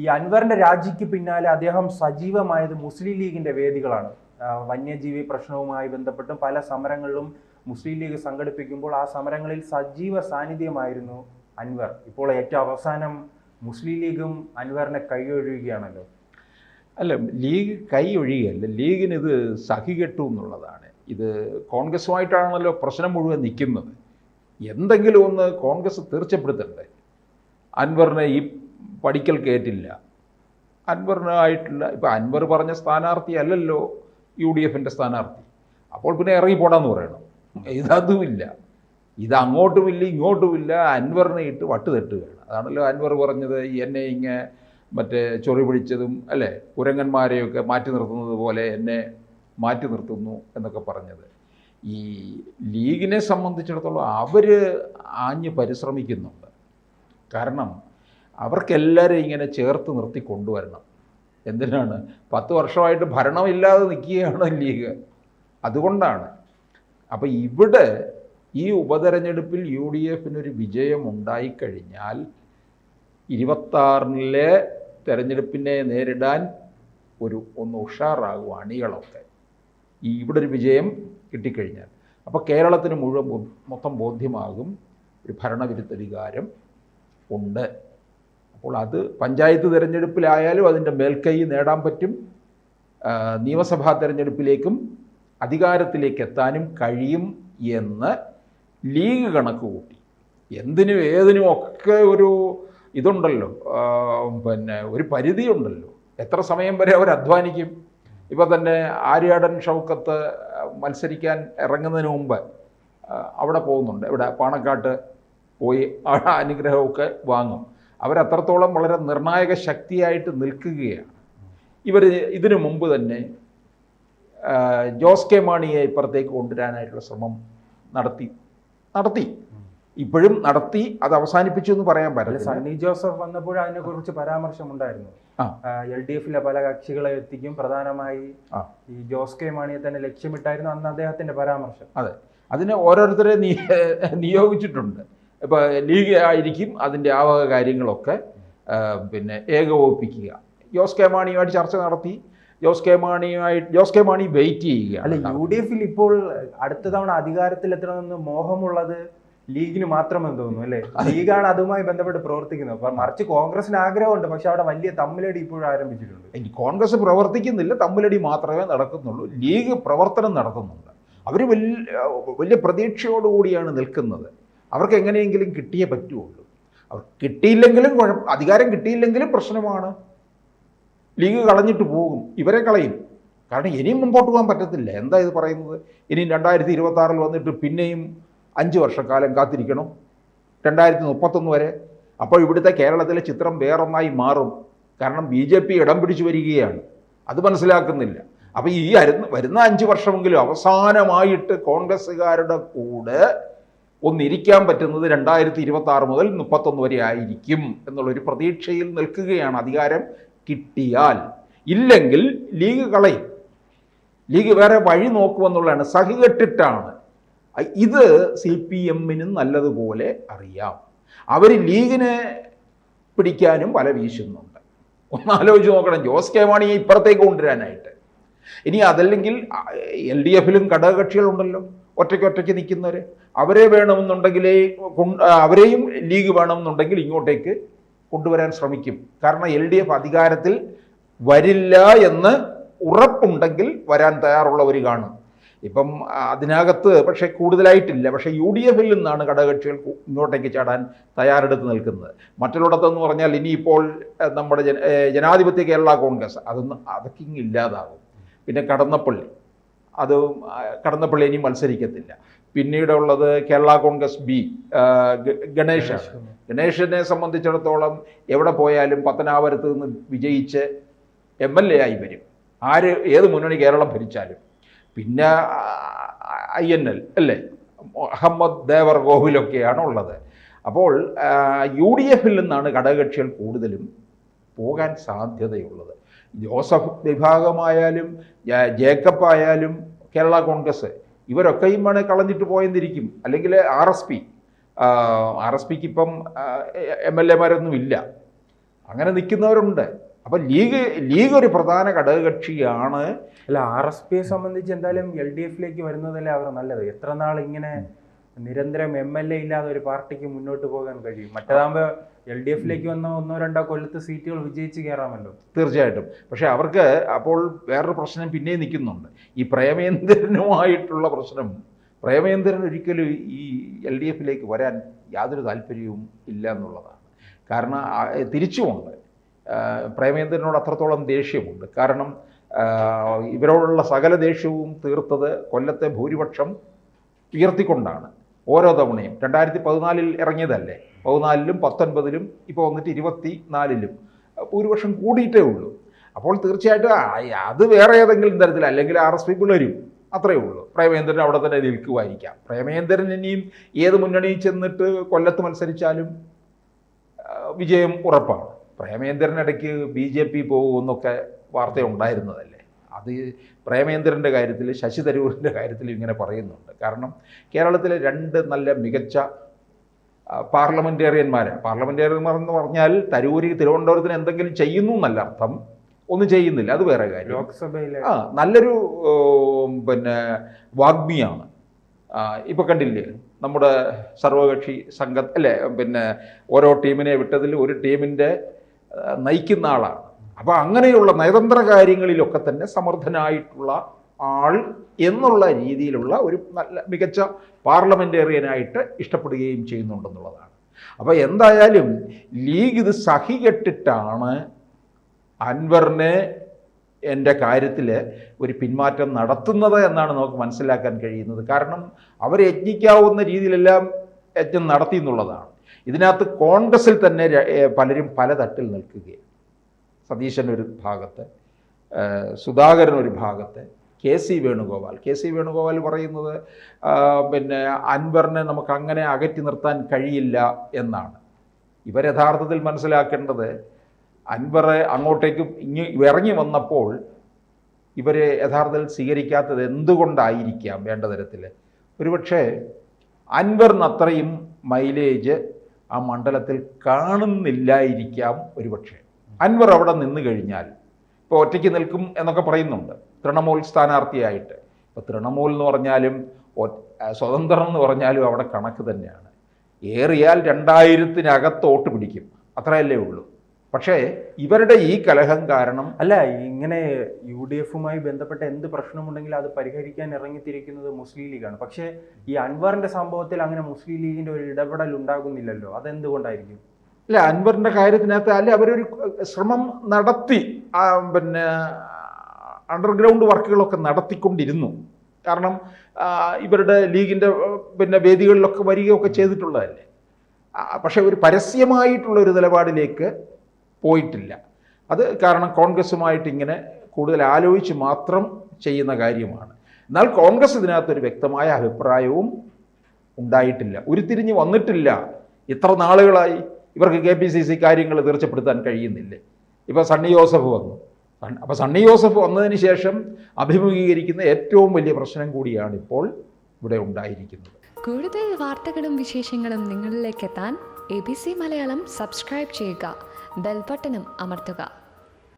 ഈ അൻവറിന്റെ രാജിക്ക് പിന്നാലെ അദ്ദേഹം സജീവമായത് മുസ്ലിം ലീഗിന്റെ വേദികളാണ്. വന്യജീവി പ്രശ്നവുമായി ബന്ധപ്പെട്ടും പല സമരങ്ങളിലും മുസ്ലിം ലീഗ് സംഘടിപ്പിക്കുമ്പോൾ ആ സമരങ്ങളിൽ സജീവ സാന്നിധ്യമായിരുന്നു അൻവർ. ഇപ്പോൾ ഏറ്റവും അവസാനം മുസ്ലിം ലീഗും അൻവറിനെ കൈയൊഴിയുകയാണല്ലോ. അല്ല ലീഗ് കൈ ഒഴിയുകയല്ല ലീഗിന് ഇത് സഹികെട്ടു എന്നുള്ളതാണ്. ഇത് കോൺഗ്രസുമായിട്ടാണല്ലോ പ്രശ്നം മുഴുവൻ നിൽക്കുന്നത്. എന്തെങ്കിലും ഒന്ന് കോൺഗ്രസ് തീർച്ചപ്പെടുത്തണ്ടേ? അൻവറിനെ ഈ പഠിക്കൽ കേട്ടില്ല. അൻവറിനായിട്ടുള്ള ഇപ്പോൾ അൻവർ പറഞ്ഞ സ്ഥാനാർത്ഥി അല്ലല്ലോ യു ഡി എഫിന്റെ സ്ഥാനാർത്ഥി. അപ്പോൾ പിന്നെ ഇറങ്ങിപ്പോടാന്ന് പറയണം. ഇതതുമില്ല. ഇത് അങ്ങോട്ടുമില്ല ഇങ്ങോട്ടുമില്ല അൻവറിനെ ഇട്ട് വട്ട് തെട്ടുകയാണ് അതാണല്ലോ അൻവർ പറഞ്ഞത് എന്നെ ഇങ്ങനെ മറ്റേ ചൊറി പിടിച്ചതും അല്ലേ? കുരങ്ങന്മാരെയൊക്കെ മാറ്റി നിർത്തുന്നത് പോലെ എന്നെ മാറ്റി നിർത്തുന്നു എന്നൊക്കെ പറഞ്ഞത്. ഈ ലീഗിനെ സംബന്ധിച്ചിടത്തോളം അവർ ആഞ്ഞ് പരിശ്രമിക്കുന്നുണ്ട്. കാരണം അവർക്കെല്ലാവരും ഇങ്ങനെ ചേർത്ത് നിർത്തി കൊണ്ടുവരണം. എന്തിനാണ്? പത്ത് വർഷമായിട്ട് ഭരണമില്ലാതെ നിൽക്കുകയാണ് ലീഗ്. അതുകൊണ്ടാണ്. അപ്പോൾ ഇവിടെ ഈ ഉപതെരഞ്ഞെടുപ്പിൽ യു ഡി എഫിനൊരു വിജയം ഉണ്ടായിക്കഴിഞ്ഞാൽ ഇരുപത്താറിലെ തെരഞ്ഞെടുപ്പിനെ നേരിടാൻ ഒരു ഒന്ന് ഉഷാറാകും അണികളൊക്കെ ഈ ഇവിടെ ഒരു വിജയം കിട്ടിക്കഴിഞ്ഞാൽ. അപ്പോൾ കേരളത്തിന് മുഴുവൻ മൊത്തം ബോധ്യമാകും. ഒരു ഭരണവിരുദ്ധ വികാരം ഉണ്ട്. അപ്പോൾ അത് പഞ്ചായത്ത് തിരഞ്ഞെടുപ്പിലായാലും അതിന്റെ മേൽക്കൈ നേടാൻ പറ്റും. നിയമസഭാ തിരഞ്ഞെടുപ്പിലേക്കും അധികാരത്തിലേക്ക് എത്താനും കഴിയും എന്ന് ലീഗ് കണക്ക് കൂട്ടി. എന്തിനും ഏതിനും ഒക്കെ ഒരു ഇതുണ്ടല്ലോ. പിന്നെ ഒരു പരിധിയുണ്ടല്ലോ. എത്ര സമയം വരെ അവർ അധ്വാനിക്കും. ഇപ്പം തന്നെ ആര്യാടൻ ഷൗക്കത്ത് മത്സരിക്കാൻ ഇറങ്ങുന്നതിന് മുമ്പ് അവിടെ പോകുന്നുണ്ട്. ഇവിടെ പാണക്കാട്ട് പോയി അനുഗ്രഹമൊക്കെ വാങ്ങും. അവരത്രത്തോളം വളരെ നിർണായക ശക്തിയായിട്ട് നിൽക്കുകയാണ്. ഇവർ ഇതിനു മുമ്പ് തന്നെ ജോസ് കെ മാണിയെ ഇപ്പുറത്തേക്ക് കൊണ്ടുവരാനായിട്ടുള്ള ശ്രമം നടത്തി. നടത്തി. ഇപ്പോഴും നടത്തി അത് അവസാനിപ്പിച്ചു എന്ന് പറയാൻ പറ്റില്ല സണ്ണി ജോസഫ് വന്നപ്പോൾ അതിനെക്കുറിച്ച് പരാമർശം ഉണ്ടായിരുന്നു എൽ ഡി എഫിലെ പല കക്ഷികളെ എത്തിക്കും പ്രധാനമായി ഈ ജോസ് കെ മാണിയെ തന്നെ ലക്ഷ്യമിട്ടായിരുന്നു അന്ന് അദ്ദേഹത്തിന്റെ പരാമർശം. അതെ. അതിനെ ഓരോരുത്തരെ നിയോഗിച്ചിട്ടുണ്ട്. ഇപ്പോൾ ലീഗ് ആയിരിക്കും അതിന്റെ ആവക കാര്യങ്ങളൊക്കെ പിന്നെ ഏകോപിപ്പിക്കുക. ജോസ് കെ മാണിയുമായിട്ട് ചർച്ച നടത്തി. ജോസ് കെ മാണിയുമായിട്ട് ജോസ് കെ മാണി വെയിറ്റ് ചെയ്യുക അല്ല യു ഡി എഫിൽ ഇപ്പോൾ അടുത്ത തവണ അധികാരത്തിലെത്തണമെന്ന് മോഹമുള്ളത് ലീഗിന് മാത്രമെന്ന് തോന്നുന്നു അല്ലേ? ലീഗാണ് അതുമായി ബന്ധപ്പെട്ട് പ്രവർത്തിക്കുന്നത്. അപ്പൊ മറിച്ച് കോൺഗ്രസിന് ആഗ്രഹമുണ്ട് പക്ഷെ അവിടെ വലിയ തമ്മിലടി ഇപ്പോഴും ആരംഭിച്ചിട്ടുണ്ട്. എനിക്ക് കോൺഗ്രസ് പ്രവർത്തിക്കുന്നില്ല തമ്മിലടി മാത്രമേ നടക്കുന്നുള്ളൂ. ലീഗ് പ്രവർത്തനം നടത്തുന്നുണ്ട്. അവർ വലിയ വലിയ പ്രതീക്ഷയോടുകൂടിയാണ് നിൽക്കുന്നത്. അവർക്ക് എങ്ങനെയെങ്കിലും കിട്ടിയേ പറ്റുള്ളൂ. അവർ കിട്ടിയില്ലെങ്കിലും അധികാരം കിട്ടിയില്ലെങ്കിലും പ്രശ്നമാണ്. ലീഗ് കളഞ്ഞിട്ട് പോകും. ഇവരെ കളയും. കാരണം ഇനിയും മുമ്പോട്ട് പോകാൻ പറ്റത്തില്ല. എന്താ ഇത് പറയുന്നത്? ഇനിയും രണ്ടായിരത്തി ഇരുപത്തി വന്നിട്ട് പിന്നെയും അഞ്ച് വർഷക്കാലം കാത്തിരിക്കണം. രണ്ടായിരത്തി മുപ്പത്തൊന്ന് വരെ. അപ്പോൾ ഇവിടുത്തെ കേരളത്തിലെ ചിത്രം വേറൊന്നായി മാറും. കാരണം ബി ജെ പി ഇടം പിടിച്ചു വരികയാണ്. അത് മനസ്സിലാക്കുന്നില്ല. അപ്പോൾ ഈ വരുന്ന അഞ്ച് വർഷമെങ്കിലും അവസാനമായിട്ട് കോൺഗ്രസ്സുകാരുടെ കൂടെ ഒന്നിരിക്കാൻ പറ്റുന്നത് രണ്ടായിരത്തി ഇരുപത്തി ആറ് മുതൽ മുപ്പത്തൊന്ന് വരെ ആയിരിക്കും എന്നുള്ളൊരു പ്രതീക്ഷയിൽ നിൽക്കുകയാണ് അധികാരം കിട്ടിയാൽ. ഇല്ലെങ്കിൽ ലീഗ് കളയും ലീഗ് വേറെ വഴി നോക്കുമെന്നുള്ളതാണ് സഹികെട്ടിട്ടാണ്. ഇത് സി പി എമ്മിനും നല്ലതുപോലെ അറിയാം. അവർ ലീഗിനെ പിടിക്കാനും വല വീശുന്നുണ്ട്. ഒന്നാലോചിച്ച് നോക്കണം ജോസ് കെ മാണിയെ ഇപ്പുറത്തേക്ക് കൊണ്ടുവരാനായിട്ട്. ഇനി അതല്ലെങ്കിൽ എൽ ഡി എഫിലും ഘടകകക്ഷികളുണ്ടല്ലോ. ഒറ്റയ്ക്ക് ഒറ്റയ്ക്ക് നിൽക്കുന്നവർ അവരെ വേണമെന്നുണ്ടെങ്കിലേ അവരെയും ലീഗ് വേണമെന്നുണ്ടെങ്കിൽ ഇങ്ങോട്ടേക്ക് കൊണ്ടുവരാൻ ശ്രമിക്കും. കാരണം എൽ ഡി എഫ് അധികാരത്തിൽ വരില്ല എന്ന് ഉറപ്പുണ്ടെങ്കിൽ വരാൻ തയ്യാറുള്ളവർ കാണും. ഇപ്പം അതിനകത്ത് പക്ഷേ കൂടുതലായിട്ടില്ല. പക്ഷേ യു ഡി എഫിൽ നിന്നാണ് ഘടകകക്ഷികൾ ഇങ്ങോട്ടേക്ക് ചാടാൻ തയ്യാറെടുത്ത് നിൽക്കുന്നത്. മറ്റൊരിടത്തെന്ന് പറഞ്ഞാൽ ഇനിയിപ്പോൾ നമ്മുടെ ജനാധിപത്യ കേരള കോൺഗ്രസ്. അതൊന്നും അതൊക്കെ ഇങ്ങില്ലാതാകും പിന്നെ കടന്നപ്പള്ളി. അത് കടന്നപ്പള്ളി ഇനി മത്സരിക്കത്തില്ല. പിന്നീടുള്ളത് കേരള കോൺഗ്രസ് ബി ഗണേഷ് ഗണേശനെ സംബന്ധിച്ചിടത്തോളം എവിടെ പോയാലും പത്തനാപുരത്ത് നിന്ന് വിജയിച്ച് എം എൽ എ ആയി വരും. ആര് ഏത് മുന്നണി കേരളം ഭരിച്ചാലും. പിന്നെ ഐ എൻ എൽ അല്ലേ? അഹമ്മദ് ദേവർ ഗോഹുലൊക്കെയാണ് ഉള്ളത് അപ്പോൾ യു ഡി എഫിൽ നിന്നാണ് ഘടകകക്ഷികൾ കൂടുതലും പോകാൻ സാധ്യതയുള്ളത്. ജോസഫ് വിഭാഗമായാലും ജേക്കബ് ആയാലും കേരള കോൺഗ്രസ് ഇവരൊക്കെയും വേണേൽ കളഞ്ഞിട്ട് പോയെന്നിരിക്കും. അല്ലെങ്കിൽ R S P R S പിക്ക് ഇപ്പം എം എൽ എമാരൊന്നും ഇല്ല അങ്ങനെ നിൽക്കുന്നവരുണ്ട്. അപ്പം ലീഗ് ലീഗ് ഒരു പ്രധാന ഘടകകക്ഷിയാണ്. അല്ല ആർ എസ് പിയെ സംബന്ധിച്ച് എന്തായാലും എൽ ഡി എഫിലേക്ക് വരുന്നതല്ലേ അവർ നല്ലത്? എത്ര നാൾ ഇങ്ങനെ നിരന്തരം എം എൽ എ ഇല്ലാതെ ഒരു പാർട്ടിക്ക് മുന്നോട്ട് പോകാൻ കഴിയും. മറ്റേതാകുമ്പോൾ എൽ ഡി എഫിലേക്ക് വന്ന ഒന്നോ രണ്ടോ കൊല്ലത്ത് സീറ്റുകൾ വിജയിച്ച് കയറാമല്ലോ. തീർച്ചയായിട്ടും. പക്ഷേ അവർക്ക് അപ്പോൾ വേറൊരു പ്രശ്നം പിന്നെയും നിൽക്കുന്നുണ്ട്. ഈ പ്രേമേന്ദ്രനുമായിട്ടുള്ള പ്രശ്നം പ്രേമേന്ദ്രൻ ഒരിക്കലും ഈ എൽ ഡി എഫിലേക്ക് വരാൻ യാതൊരു താല്പര്യവും ഇല്ല എന്നുള്ളതാണ്. കാരണം തിരിച്ചുമുണ്ട് പ്രേമേന്ദ്രനോട് അത്രത്തോളം ദേഷ്യമുണ്ട്. കാരണം ഇവരോടുള്ള സകല ദേഷ്യവും തീർത്തത് കൊല്ലത്തെ ഭൂരിപക്ഷം ഉയർത്തിക്കൊണ്ടാണ്. ഓരോ തവണയും. രണ്ടായിരത്തി പതിനാലിൽ ഇറങ്ങിയതല്ലേ? പതിനാലിലും പത്തൊൻപതിലും ഇപ്പോൾ വന്നിട്ട് ഇരുപത്തി നാലിലും വർഷം കൂടിയിട്ടേ ഉള്ളൂ. അപ്പോൾ തീർച്ചയായിട്ടും അത് വേറെ ഏതെങ്കിലും തരത്തിൽ അല്ലെങ്കിൽ ആർ എസ് പി പിള്ളേരും അത്രയേ ഉള്ളൂ. പ്രേമേന്ദ്രൻ അവിടെ തന്നെ നിൽക്കുമായിരിക്കാം. പ്രേമേന്ദ്രൻ ഇനിയും ഏത് മുന്നണിയിൽ ചെന്നിട്ട് കൊല്ലത്ത് മത്സരിച്ചാലും വിജയം ഉറപ്പാണ്. പ്രേമേന്ദ്രൻ ഇടയ്ക്ക് ബി ജെ പി പോകുമെന്നൊക്കെ വാർത്ത ഉണ്ടായിരുന്നതല്ലേ? അത് പ്രേമേന്ദ്രന്റെ കാര്യത്തിൽ ശശി തരൂരിന്റെ കാര്യത്തിൽ ഇങ്ങനെ പറയുന്നുണ്ട്. കാരണം കേരളത്തിലെ രണ്ട് നല്ല മികച്ച പാർലമെന്റേറിയന്മാർ പാർലമെന്റേറിയന്മാരാണ് പാർലമെന്റേറിയന്മാർ എന്ന് പറഞ്ഞാൽ തരൂരി തിരുവനന്തപുരത്തിന് എന്തെങ്കിലും ചെയ്യുന്നു എന്നല്ല അർത്ഥം. ഒന്നും ചെയ്യുന്നില്ല അത് വേറെ കാര്യം. ലോക്സഭയിലെ ആ നല്ലൊരു പിന്നെ വാഗ്മിയാണ്. ഇപ്പോൾ കണ്ടില്ലേ നമ്മുടെ സർവകക്ഷി സംഘ അല്ലേ പിന്നെ ഓരോ ടീമിനെ വിട്ടതിൽ ഒരു ടീമിന്റെ നയിക്കുന്ന ആളാണ്. അപ്പോൾ അങ്ങനെയുള്ള നയതന്ത്ര കാര്യങ്ങളിലൊക്കെ തന്നെ സമർത്ഥനായിട്ടുള്ള ആൾ എന്നുള്ള രീതിയിലുള്ള ഒരു നല്ല മികച്ച പാർലമെന്റേറിയനായിട്ട് ഇഷ്ടപ്പെടുകയും ചെയ്യുന്നുണ്ടെന്നുള്ളതാണ്. അപ്പോൾ എന്തായാലും ലീഗ് ഇത് സഹി കെട്ടിട്ടാണ് അൻവറിനെ എന്റെ കാര്യത്തിൽ ഒരു പിന്മാറ്റം നടത്തുന്നത് എന്നാണ് നമുക്ക് മനസ്സിലാക്കാൻ കഴിയുന്നത്. കാരണം അവർ യജ്ഞിക്കാവുന്ന രീതിയിലെല്ലാം യജ്ഞം നടത്തി എന്നുള്ളതാണ്. ഇതിനകത്ത് കോൺഗ്രസിൽ തന്നെ പലരും പല തട്ടിൽ നിൽക്കുകയാണ്. സതീശൻ ഒരു ഭാഗത്ത് സുധാകരൻ ഒരു ഭാഗത്ത് K C Venugopal. K C Venugopal പറയുന്നത് പിന്നെ അൻവറിനെ നമുക്ക് അങ്ങനെ അകറ്റി നിർത്താൻ കഴിയില്ല എന്നാണ്. ഇവർ യഥാർത്ഥത്തിൽ മനസ്സിലാക്കേണ്ടത് അൻവറെ അങ്ങോട്ടേക്ക് ഇങ്ങ് ഇറങ്ങി വന്നപ്പോൾ ഇവരെ യഥാർത്ഥത്തിൽ സ്വീകരിക്കാത്തത് എന്തുകൊണ്ടായിരിക്കാം വേണ്ട തരത്തിൽ ഒരുപക്ഷെ അൻവറിന് അത്രയും മൈലേജ് ആ മണ്ഡലത്തിൽ കാണുന്നില്ലായിരിക്കാം ഒരുപക്ഷെ. അൻവർ അവിടെ നിന്ന് കഴിഞ്ഞാൽ ഇപ്പോൾ ഒറ്റയ്ക്ക് നിൽക്കും എന്നൊക്കെ പറയുന്നുണ്ട്. തൃണമൂൽ സ്ഥാനാർത്ഥിയായിട്ട്. ഇപ്പോൾ തൃണമൂൽ എന്ന് പറഞ്ഞാലും സ്വതന്ത്രം എന്ന് പറഞ്ഞാലും അവിടെ കണക്ക് തന്നെയാണ്. ഏറിയാൽ രണ്ടായിരത്തിനകത്ത് വോട്ട് പിടിക്കും. അത്രയല്ലേ ഉള്ളൂ. പക്ഷേ ഇവരുടെ ഈ കലഹം കാരണം അല്ല ഇങ്ങനെ യു ഡി എഫുമായി ബന്ധപ്പെട്ട എന്ത് പ്രശ്നമുണ്ടെങ്കിലും അത് പരിഹരിക്കാൻ ഇറങ്ങിത്തിരിക്കുന്നത് മുസ്ലിം ലീഗാണ്. പക്ഷേ ഈ അൻവറിന്റെ സംഭവത്തിൽ അങ്ങനെ മുസ്ലിം ലീഗിന്റെ ഒരു ഇടപെടൽ ഉണ്ടാകുന്നില്ലല്ലോ. അതെന്തുകൊണ്ടായിരിക്കും? അല്ല അൻവറിന്റെ കാര്യത്തിനകത്ത് അല്ലെ അവരൊരു ശ്രമം നടത്തി പിന്നെ അണ്ടർഗ്രൗണ്ട് വർക്കുകളൊക്കെ നടത്തിക്കൊണ്ടിരുന്നു. കാരണം ഇവരുടെ ലീഗിന്റെ പിന്നെ വേദികളിലൊക്കെ വരികയൊക്കെ ചെയ്തിട്ടുള്ളതല്ലേ? പക്ഷേ ഒരു പരസ്യമായിട്ടുള്ള ഒരു നിലപാടിലേക്ക് പോയിട്ടില്ല. അത് കാരണം കോൺഗ്രസുമായിട്ട് ഇങ്ങനെ കൂടുതൽ ആലോചിച്ച് മാത്രം ചെയ്യുന്ന കാര്യമാണ്. എന്നാൽ കോൺഗ്രസ് ഇതിനകത്തൊരു വ്യക്തമായ അഭിപ്രായവും ഉണ്ടായിട്ടില്ല. ഉരുത്തിരിഞ്ഞ് വന്നിട്ടില്ല. ഇത്ര നാളുകളായി ഇവർക്ക് കെ പി സി സി കാര്യങ്ങൾ തീർച്ചപ്പെടുത്താൻ കഴിയുന്നില്ലേ. ഇപ്പോൾ സണ്ണി ജോസഫ് വന്നു. അപ്പോൾ സണ്ണി ജോസഫ് വന്നതിന് ശേഷം അഭിമുഖീകരിക്കുന്ന ഏറ്റവും വലിയ പ്രശ്നം കൂടിയാണ് ഇപ്പോൾ ഇവിടെ ഉണ്ടായിരിക്കുന്നത്. കൂടുതൽ വാർത്തകളും വിശേഷങ്ങളും നിങ്ങളിലേക്ക് എത്താൻ A B C Malayalam subscribe ചെയ്യുക. ബെൽബട്ടനും അമർത്തുക.